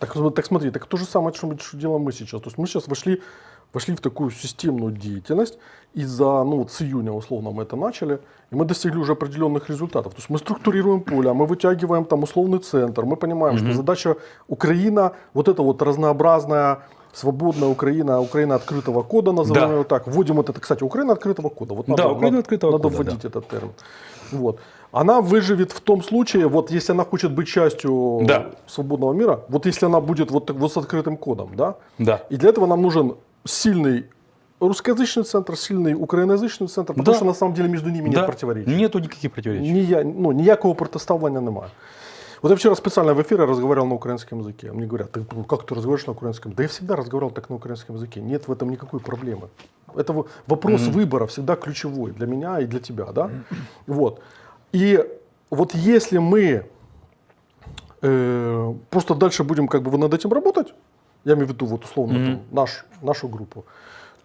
Так, так смотри, так то же самое, что, мы- что делаем мы сейчас. То есть мы сейчас вошли, вошли в такую системную деятельность, и за, ну вот с июня условно мы это начали, и мы достигли уже определенных результатов. То есть мы структурируем поле, мы вытягиваем там условный центр, мы понимаем, что задача Украина, вот это вот разнообразная, свободная Украина, Украина открытого кода, назовем Да. ее так, вводим вот это, кстати, Украина открытого кода. Вот Да, Украина открытого надо кода, вводить этот термин. Вот. Она выживет в том случае, вот если она хочет быть частью Да. свободного мира, вот если она будет вот, так- вот с открытым кодом, да, Да. и для этого нам нужен сильный русскоязычный центр, сильный украиноязычный центр, потому Да. что на самом деле между ними нет Да. противоречий. Нету никаких противоречий. Нія, ну, ніякого протиставлення немає. Вот я вчера специально в эфире разговаривал на украинском языке. Мне говорят, ты, как ты разговариваешь на украинском? Да я всегда разговаривал так на украинском языке. Нет в этом никакой проблемы. Это во- вопрос выбора всегда ключевой для меня и для тебя, да? Вот. И вот если мы э, просто дальше будем как бы над этим работать, я имею в виду вот условно там, наш, нашу группу,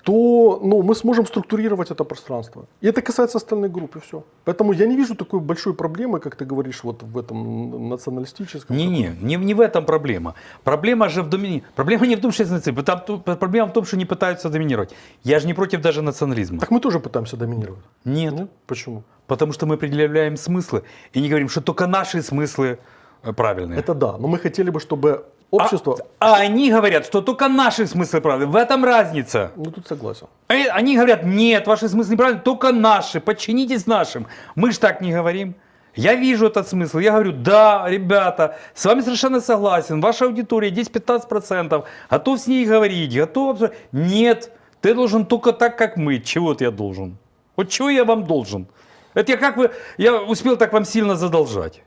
то ну, мы сможем структурировать это пространство. И это касается остальных групп, и все. Поэтому я не вижу такой большой проблемы, как ты говоришь, вот в этом националистическом. Не-не, не, не в этом проблема. Проблема же в домини... Проблема не в том, что это. Там проблема в том, что не пытаются доминировать. Я же не против даже национализма. Так мы тоже пытаемся доминировать. Нет. Нет? Почему? Потому что мы предъявляем смыслы и не говорим, что только наши смыслы э, правильные. Это да, но мы хотели бы, чтобы общество... А, а они говорят, что только наши смыслы правильные. В этом разница. Ну тут согласен. А Они говорят, нет, ваши смыслы неправильные, только наши, подчинитесь нашим. Мы же так не говорим. Я вижу этот смысл. Я говорю, да, ребята, с вами совершенно согласен. Ваша аудитория 10-15%. Готов с ней говорить, готов. обсуждать». Нет, ты должен только так, как мы. Чего вот я должен? Вот чего я вам должен? Это я как бы, я успел так вам сильно задолжать.